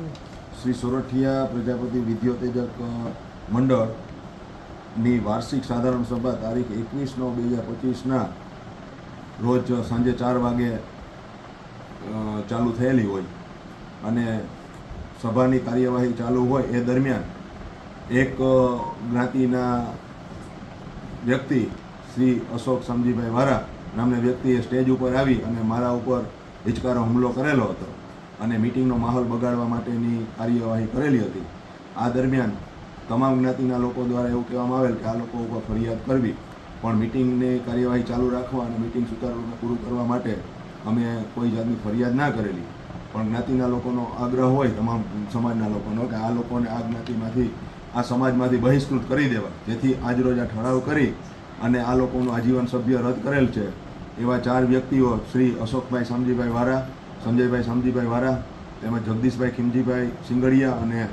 શ્રી સોરઠિયા પ્રજાપતિ વિદ્યોતેજક મંડળની વાર્ષિક સાધારણ સભા તારીખ એકવીસ નવ બે હજાર પચીસના રોજ સાંજે ચાર વાગે ચાલુ થયેલી હોય અને સભાની કાર્યવાહી ચાલુ હોય એ દરમિયાન એક જ્ઞાતિના વ્યક્તિ શ્રી અશોક સમજીભાઈ વારા નામના વ્યક્તિએ સ્ટેજ ઉપર આવી અને મારા ઉપર હિચકારો હુમલો કરેલો હતો. અને મિટિંગનો માહોલ બગાડવા માટેની કાર્યવાહી કરેલી હતી. આ દરમિયાન તમામ જ્ઞાતિના લોકો દ્વારા એવું કહેવામાં આવેલ કે આ લોકો ઉપર ફરિયાદ કરવી, પણ મિટિંગની કાર્યવાહી ચાલુ રાખવા અને મિટિંગ સુચારુરૂપે પૂરું કરવા માટે અમે કોઈ જાતની ફરિયાદ ના કરેલી. પણ જ્ઞાતિના લોકોનો આગ્રહ હોય, તમામ સમાજના લોકોનો, કે આ લોકોને આ જ્ઞાતિમાંથી, આ સમાજમાંથી બહિષ્કૃત કરી દેવા. જેથી આજરોજ આ ઠરાવ કરી અને આ લોકોનું આજીવન સભ્ય રદ કરેલ છે. એવા ચાર વ્યક્તિઓ શ્રી અશોકભાઈ સમજીભાઈ વારા સંજયભાઈ શામજીભાઈ વારા, તેમજ જગદીશભાઈ ખીમજીભાઈ સિંગડિયા અને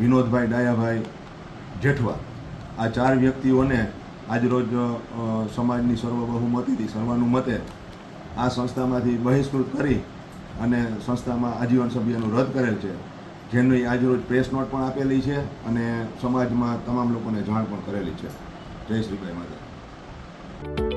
વિનોદભાઈ ડાયાભાઈ જેઠવા. આ ચાર વ્યક્તિઓને આજરોજ સમાજની સર્વબહુમતીથી, સર્વાનુમતે આ સંસ્થામાંથી બહિષ્કૃત કરી અને સંસ્થામાં આજીવન સભ્યનું રદ કરેલ છે. જેની આજરોજ પ્રેસ નોટ પણ આપેલી છે અને સમાજમાં તમામ લોકોને જાણ પણ કરેલી છે. જય શ્રી ભાઈ માતા